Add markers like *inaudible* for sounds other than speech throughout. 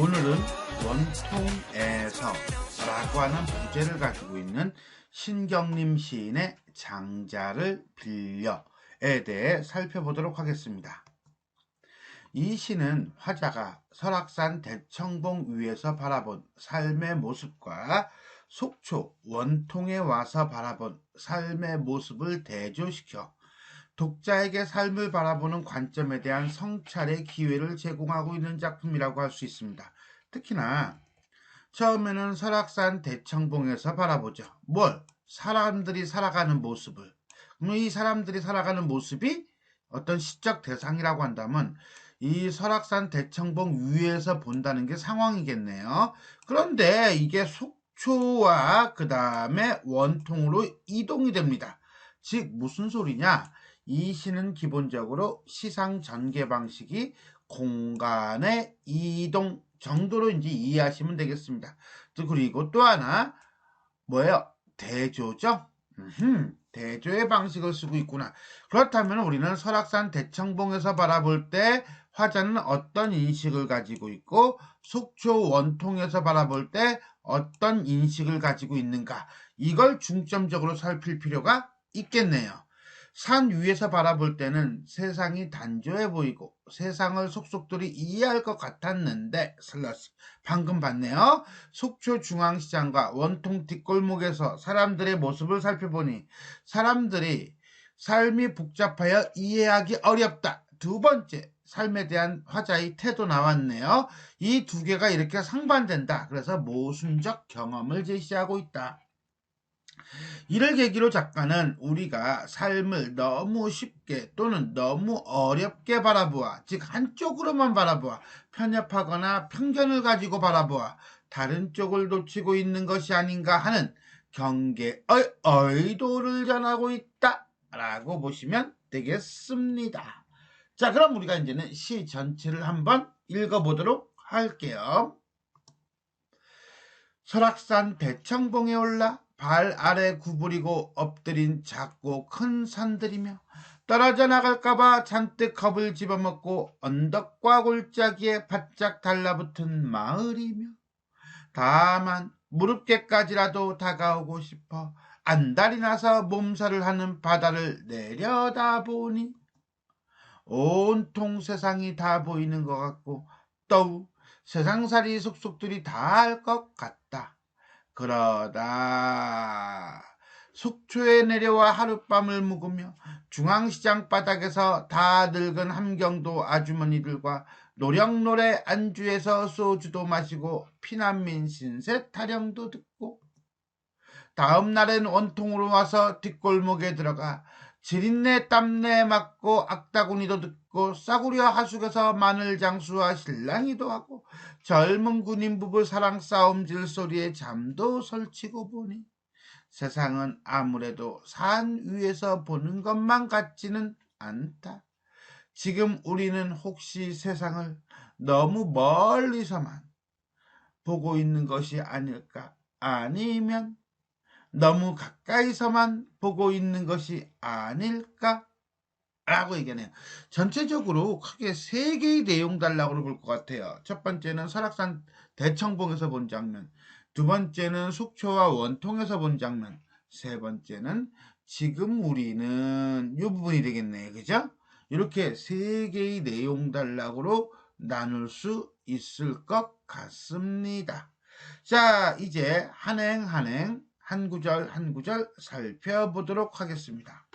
오늘은 원통에서 라고 하는 부제를 가지고 있는 신경림 시인의 장자를 빌려에 대해 살펴보도록 하겠습니다. 이 시는 화자가 설악산 대청봉 위에서 바라본 삶의 모습과 속초 원통에 와서 바라본 삶의 모습을 대조시켜 독자에게 삶을 바라보는 관점에 대한 성찰의 기회를 제공하고 있는 작품이라고 할 수 있습니다. 특히나 처음에는 설악산 대청봉에서 바라보죠. 뭘? 사람들이 살아가는 모습을. 그럼 이 사람들이 살아가는 모습이 어떤 시적 대상이라고 한다면 이 설악산 대청봉 위에서 본다는 게 상황이겠네요. 그런데 이게 속초와 그 다음에 원통으로 이동이 됩니다. 즉 무슨 소리냐? 이 시는 기본적으로 시상 전개 방식이 공간의 이동 정도로 이제 이해하시면 되겠습니다. 그리고 또 하나 뭐예요? 대조죠. 음흠, 대조의 방식을 쓰고 있구나. 그렇다면 우리는 설악산 대청봉에서 바라볼 때 화자는 어떤 인식을 가지고 있고 속초 원통에서 바라볼 때 어떤 인식을 가지고 있는가 이걸 중점적으로 살필 필요가 있겠네요. 산 위에서 바라볼 때는 세상이 단조해 보이고 세상을 속속들이 이해할 것 같았는데 슬러시 방금 봤네요. 속초 중앙시장과 원통 뒷골목에서 사람들의 모습을 살펴보니 사람들이 삶이 복잡하여 이해하기 어렵다. 두 번째 삶에 대한 화자의 태도 나왔네요. 이 두 개가 이렇게 상반된다. 그래서 모순적 경험을 제시하고 있다. 이를 계기로 작가는 우리가 삶을 너무 쉽게 또는 너무 어렵게 바라보아, 즉 한쪽으로만 바라보아, 편협하거나 편견을 가지고 바라보아, 다른 쪽을 놓치고 있는 것이 아닌가 하는 경계의 의도를 전하고 있다 라고 보시면 되겠습니다. 자, 그럼 우리가 이제는 시 전체를 한번 읽어보도록 할게요. 설악산 대청봉에 올라 발 아래 구부리고 엎드린 작고 큰 산들이며 떨어져 나갈까봐 잔뜩 겁을 집어먹고 언덕과 골짜기에 바짝 달라붙은 마을이며 다만 무릎께까지라도 다가오고 싶어 안달이 나서 몸살을 하는 바다를 내려다보니 온통 세상이 다 보이는 것 같고 또 세상살이 속속들이 다할것 같다. 그러다 속초에 내려와 하룻밤을 묵으며 중앙시장 바닥에서 다 늙은 함경도 아주머니들과 노령노래 안주에서 소주도 마시고 피난민 신세 타령도 듣고 다음 날엔 원통으로 와서 뒷골목에 들어가 지린내 땀내 맞고 악다구니도 듣고 싸구려 하숙에서 마늘 장수와 실랑이도 하고 젊은 군인 부부 사랑 싸움질 소리에 잠도 설치고 보니 세상은 아무래도 산 위에서 보는 것만 같지는 않다. 지금 우리는 혹시 세상을 너무 멀리서만 보고 있는 것이 아닐까? 아니면 너무 가까이서만 보고 있는 것이 아닐까? 라고 얘기하네요. 전체적으로 크게 세 개의 내용 달라고 볼것 같아요. 첫 번째는 설악산 대청봉에서 본 장면, 두 번째는 속초와 원통에서 본 장면, 세 번째는 지금 우리는 이 부분이 되겠네요. 그죠? 이렇게 세 개의 내용 단락으로 나눌 수 있을 것 같습니다. 자, 이제 한행 한행 한 구절 한 구절 살펴보도록 하겠습니다.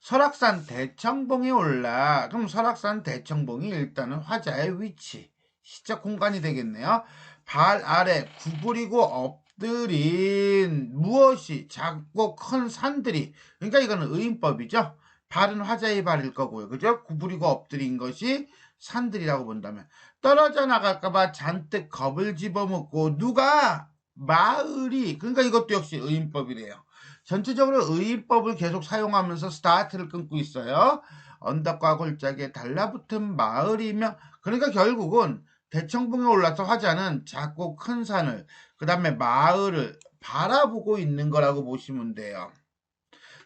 설악산 대청봉에 올라 그럼 설악산 대청봉이 일단은 화자의 위치 시적 공간이 되겠네요. 발 아래 구부리고 엎드린 무엇이 작고 큰 산들이 그러니까 이거는 의인법이죠. 발은 화자의 발일 거고요. 그죠? 구부리고 엎드린 것이 산들이라고 본다면 떨어져 나갈까봐 잔뜩 겁을 집어먹고 누가 마을이 그러니까 이것도 역시 의인법이래요. 전체적으로 의인법을 계속 사용하면서 스타트를 끊고 있어요. 언덕과 골짜기에 달라붙은 마을이며 그러니까 결국은 대청봉에 올라서 화자는 작고 큰 산을 그 다음에 마을을 바라보고 있는 거라고 보시면 돼요.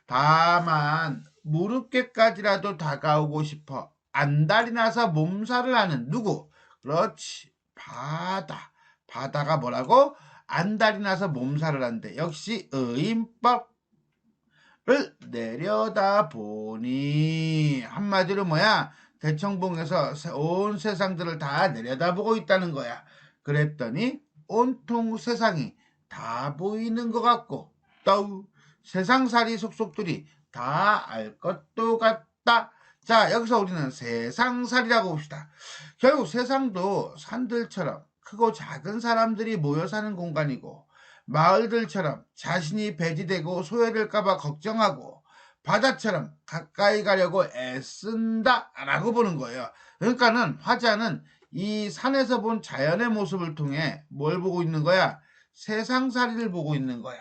다만 무릎께까지라도 다가오고 싶어 안달이 나서 몸살을 하는 누구? 그렇지. 바다. 바다가 뭐라고? 안달이 나서 몸살을 한대. 역시 의인법을 내려다 보니 한마디로 뭐야? 대청봉에서 온 세상들을 다 내려다보고 있다는 거야. 그랬더니 온통 세상이 다 보이는 것 같고 또 세상살이 속속들이 다 알 것도 같다. 자 여기서 우리는 세상살이라고 봅시다. 결국 세상도 산들처럼 크고 작은 사람들이 모여 사는 공간이고 마을들처럼 자신이 배제되고 소외될까봐 걱정하고 바다처럼 가까이 가려고 애쓴다 라고 보는 거예요. 그러니까는 화자는 이 산에서 본 자연의 모습을 통해 뭘 보고 있는 거야? 세상살이를 보고 있는 거야.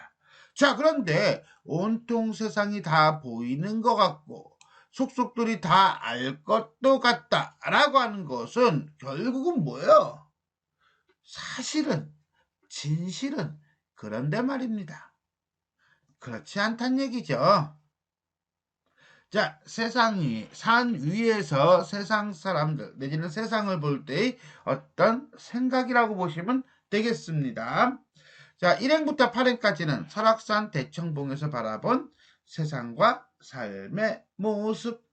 자, 그런데 온통 세상이 다 보이는 것 같고 속속들이 다 알 것도 같다 라고 하는 것은 결국은 뭐예요? 사실은 진실은 그런데 말입니다. 그렇지 않단 얘기죠. 자, 세상이 산 위에서 세상 사람들 내지는 세상을 볼 때의 어떤 생각이라고 보시면 되겠습니다. 자, 1행부터 8행까지는 설악산 대청봉에서 바라본 세상과 삶의 모습.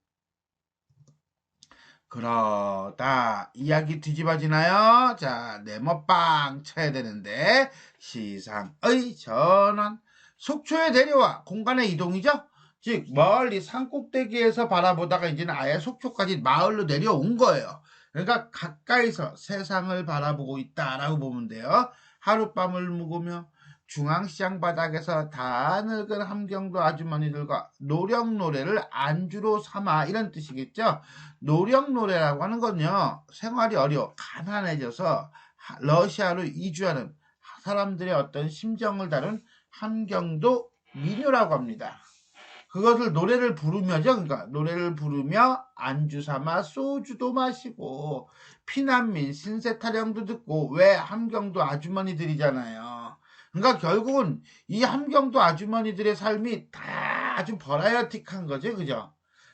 그러다 이야기 뒤집어지나요? 자, 네모빵 쳐야 되는데 시상의 전원 속초에 내려와 공간의 이동이죠? 즉 멀리 산 꼭대기에서 바라보다가 이제는 아예 속초까지 마을로 내려온 거예요. 그러니까 가까이서 세상을 바라보고 있다라고 보면 돼요. 하룻밤을 묵으며 중앙시장 바닥에서 다 늙은 함경도 아주머니들과 노령 노래를 안주로 삼아 이런 뜻이겠죠. 노령 노래라고 하는 건요. 생활이 어려워 가난해져서 러시아로 이주하는 사람들의 어떤 심정을 다룬 함경도 민요라고 합니다. 그것을 노래를 부르며죠. 그러니까 노래를 부르며 안주 삼아 소주도 마시고 피난민 신세 타령도 듣고 왜 함경도 아주머니들이잖아요. 그러니까 결국은 이 함경도 아주머니들의 삶이 다 아주 버라이어틱한 거죠. 그죠?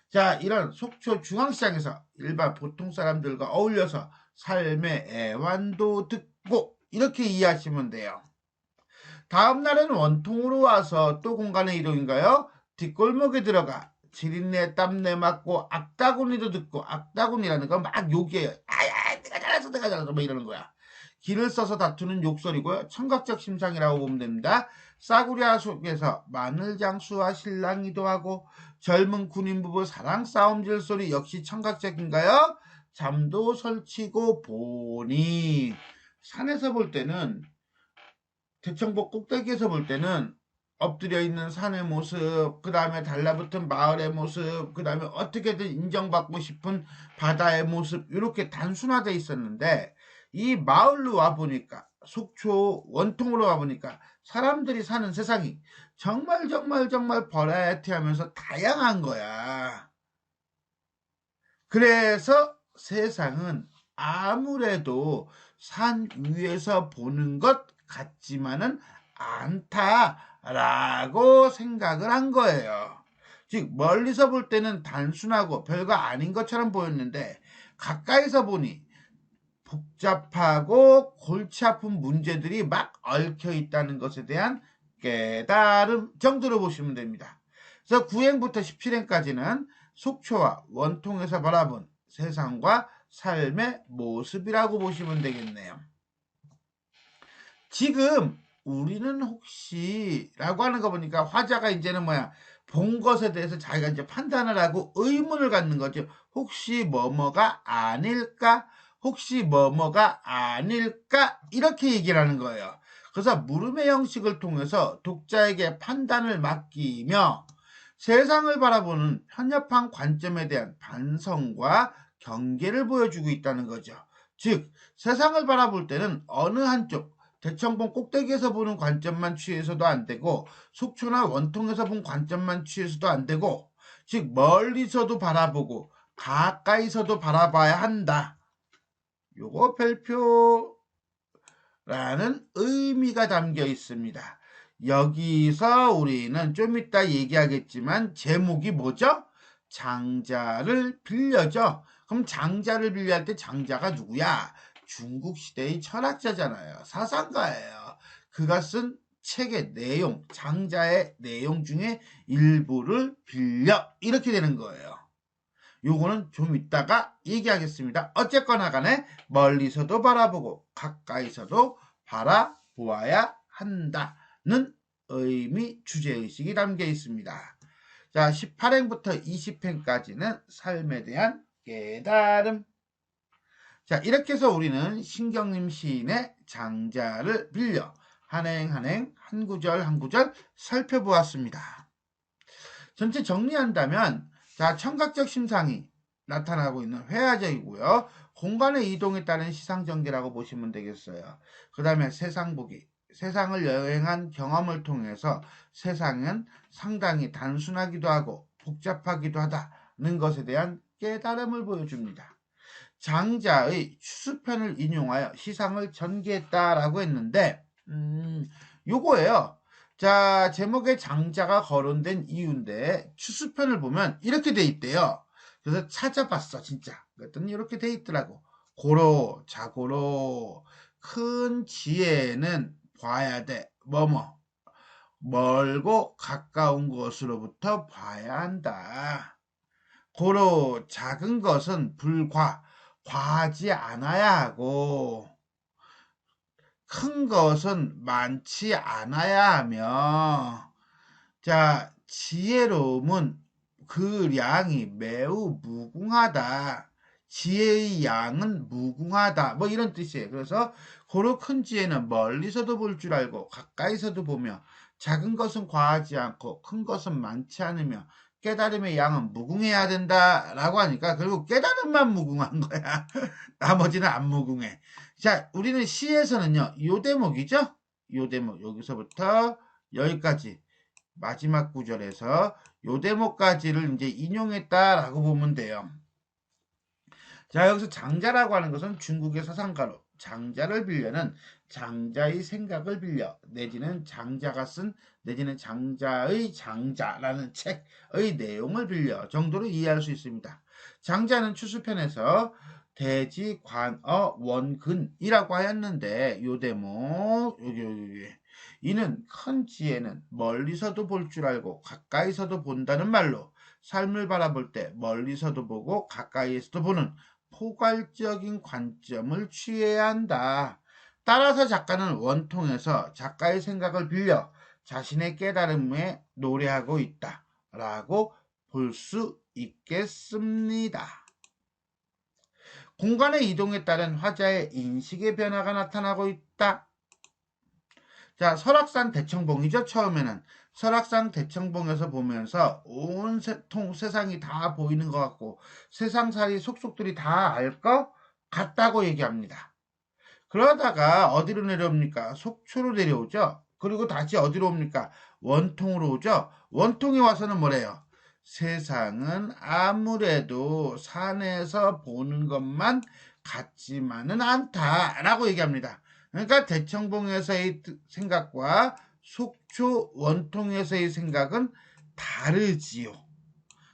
자, 이런 속초 중앙시장에서 일반 보통 사람들과 어울려서 삶의 애완도 듣고 이렇게 이해하시면 돼요. 다음 날에는 원통으로 와서 또 공간의 이동인가요? 뒷골목에 들어가 지린내 땀내 맞고 악다구니도 듣고 악다구니라는 건 막 욕이에요. 아야 내가 잘했어 내가 잘했어 뭐 이러는 거야. 길을 써서 다투는 욕설이고요. 청각적 심상이라고 보면 됩니다. 싸구려 속에서 마늘장수와 신랑이도 하고 젊은 군인 부부 사랑 싸움질 소리 역시 청각적인가요? 잠도 설치고 보니 산에서 볼 때는 대청복 꼭대기에서 볼 때는 엎드려 있는 산의 모습, 그 다음에 달라붙은 마을의 모습, 그 다음에 어떻게든 인정받고 싶은 바다의 모습, 이렇게 단순화되어 있었는데, 이 마을로 와보니까, 속초 원통으로 와보니까, 사람들이 사는 세상이 정말 정말 정말 버라이어티 하면서 다양한 거야. 그래서 세상은 아무래도 산 위에서 보는 것 같지만은 않다라고 생각을 한 거예요. 즉 멀리서 볼 때는 단순하고 별거 아닌 것처럼 보였는데 가까이서 보니 복잡하고 골치 아픈 문제들이 막 얽혀 있다는 것에 대한 깨달음 정도로 보시면 됩니다. 그래서 9행부터 17행까지는 속초와 원통에서 바라본 세상과 삶의 모습이라고 보시면 되겠네요. 지금 우리는 혹시 라고 하는 거 보니까 화자가 이제는 뭐야 본 것에 대해서 자기가 이제 판단을 하고 의문을 갖는 거죠. 혹시 뭐뭐가 아닐까? 혹시 뭐뭐가 아닐까? 이렇게 얘기를 하는 거예요. 그래서 물음의 형식을 통해서 독자에게 판단을 맡기며 세상을 바라보는 편협한 관점에 대한 반성과 경계를 보여주고 있다는 거죠. 즉, 세상을 바라볼 때는 어느 한쪽, 대청봉 꼭대기에서 보는 관점만 취해서도 안 되고 속초나 원통에서 본 관점만 취해서도 안 되고 즉 멀리서도 바라보고 가까이서도 바라봐야 한다. 요거 별표라는 의미가 담겨 있습니다. 여기서 우리는 좀 이따 얘기하겠지만 제목이 뭐죠? 장자를 빌려죠. 그럼 장자를 빌려할 때 장자가 누구야? 중국 시대의 철학자잖아요. 사상가예요. 그가 쓴 책의 내용, 장자의 내용 중에 일부를 빌려 이렇게 되는 거예요. 요거는 좀 이따가 얘기하겠습니다. 어쨌거나 간에 멀리서도 바라보고 가까이서도 바라보아야 한다는 의미, 주제의식이 담겨 있습니다. 자, 18행부터 20행까지는 삶에 대한 깨달음. 자, 이렇게 해서 우리는 신경림 시인의 장자를 빌려 한 행 한 행 한 구절 한 구절 살펴보았습니다. 전체 정리한다면 자 청각적 심상이 나타나고 있는 회화적이고요. 공간의 이동에 따른 시상전개라고 보시면 되겠어요. 그 다음에 세상 보기 세상을 여행한 경험을 통해서 세상은 상당히 단순하기도 하고 복잡하기도 하다는 것에 대한 깨달음을 보여줍니다. 장자의 추수편을 인용하여 시상을 전개했다라고 했는데 음, 요거예요. 자, 제목에 장자가 거론된 이유인데 추수편을 보면 이렇게 돼 있대요. 그래서 찾아봤어, 진짜. 그랬더니 이렇게 돼 있더라고. 고로, 자고로, 큰 지혜는 봐야 돼. 뭐뭐. 멀고 가까운 곳으로부터 봐야 한다. 고로 작은 것은 불과, 과하지 않아야 하고, 큰 것은 많지 않아야 하며, 자, 지혜로움은 그 양이 매우 무궁하다. 지혜의 양은 무궁하다. 뭐 이런 뜻이에요. 그래서 고로 큰 지혜는 멀리서도 볼 줄 알고 가까이서도 보며 작은 것은 과하지 않고 큰 것은 많지 않으며 깨달음의 양은 무궁해야 된다라고 하니까 결국 깨달음만 무궁한 거야. *laughs* 나머지는 안 무궁해. 자, 우리는 시에서는요. 요 대목이죠? 요 대목 여기서부터 여기까지 마지막 구절에서 요 대목까지를 이제 인용했다라고 보면 돼요. 자, 여기서 장자라고 하는 것은 중국의 사상가로 장자를 빌려는 장자의 생각을 빌려 내지는 장자가 쓴 내지는 장자의 장자라는 책의 내용을 빌려 정도로 이해할 수 있습니다. 장자는 추수편에서 대지 관어 원근이라고 하였는데 요 대목 여기 여기 이는 큰 지혜는 멀리서도 볼 줄 알고 가까이서도 본다는 말로 삶을 바라볼 때 멀리서도 보고 가까이에서도 보는 포괄적인 관점을 취해야 한다. 따라서 작가는 원통에서 작가의 생각을 빌려 자신의 깨달음에 노래하고 있다. 라고 볼 수 있겠습니다. 공간의 이동에 따른 화자의 인식의 변화가 나타나고 있다. 자, 설악산 대청봉이죠. 처음에는 설악산 대청봉에서 보면서 온 세통 세상이 다 보이는 것 같고 세상살이 속속들이 다 알 것 같다고 얘기합니다. 그러다가 어디로 내려옵니까? 속초로 내려오죠. 그리고 다시 어디로 옵니까? 원통으로 오죠. 원통에 와서는 뭐래요? 세상은 아무래도 산에서 보는 것만 같지만은 않다라고 얘기합니다. 그러니까 대청봉에서의 생각과 속초 원통에서의 생각은 다르지요.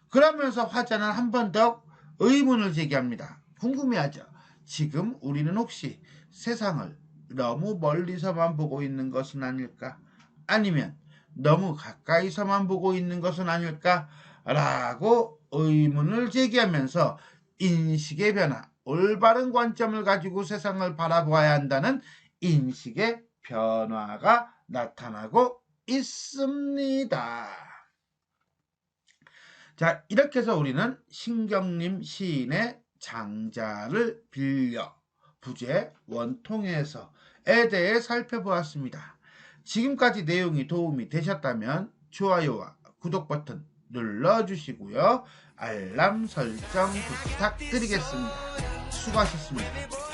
그러면서 화자는 한 번 더 의문을 제기합니다. 궁금해하죠. 지금 우리는 혹시 세상을 너무 멀리서만 보고 있는 것은 아닐까? 아니면 너무 가까이서만 보고 있는 것은 아닐까? 라고 의문을 제기하면서 인식의 변화, 올바른 관점을 가지고 세상을 바라보아야 한다는 인식의 변화가 나타나고 있습니다. 자, 이렇게 해서 우리는 신경림 시인의 장자를 빌려 부제 원통에서에 대해 살펴보았습니다. 지금까지 내용이 도움이 되셨다면 좋아요와 구독 버튼 눌러주시고요. 알람 설정 부탁드리겠습니다. 수고하셨습니다.